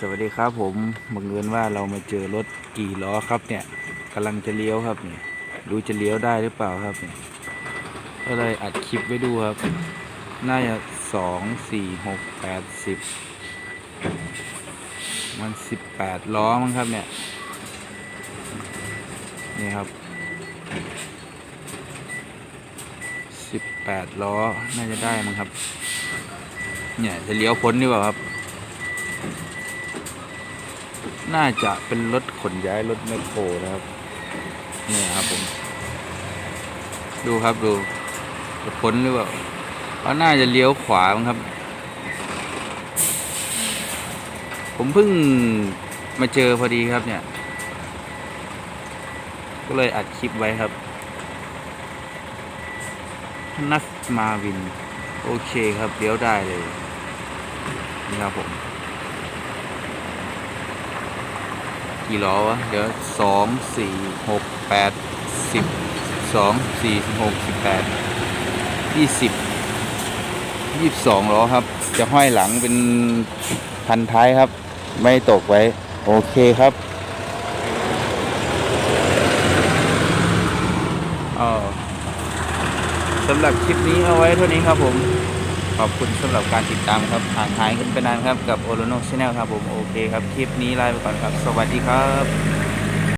สวัสดีครับผมบังเอิญว่าเรามาเจอรถกี่ล้อครับเนี่ยกำลังจะเลี้ยวครับเนี่ยดูจะเลี้ยวได้หรือเปล่าครับเนี่ยก็เลยอัดคลิปไว้ดูครับน่าจะสองสี่หกแปดสิบมันสิบแปดล้อมั้งครับเนี่ยนี่ครับสิบแปดล้อน่าจะได้มั้งครับ เนี่ยจะเลี้ยวพ้นดีกว่าครับ น่าจะเป็นรถขนย้ายรถแมคโครนะครับนี่ครับผม ดูครับดูจะพ้นหรือเปล่าเขาน่าจะเลี้ยวขวาครับ ผมเพิ่งมาเจอพอดีครับเนี่ย ก็เลยอัดคลิปไว้ครับนักมาวิน โอเคครับเลี้ยวได้เลย นี่ครับผม กี่ล้อวะ เดี๋ยวสองสี่หกแปดสิบสองสี่หกสิบแปดยี่สิบยี่สิบสองล้อครับ จะห้อยหลังเป็นพันท้ายครับ ไม่ตกไว้ โอเคครับอ๋อสำหรับคลิปนี้เอาไว้เท่านี้ครับผม ขอบคุณสำหรับการติดตามครับห่างหายกันไปนานครับกับโอโลโนชแนลครับผมโอเคครับ คลิปนี้ลาไปก่อนครับ สวัสดีครับ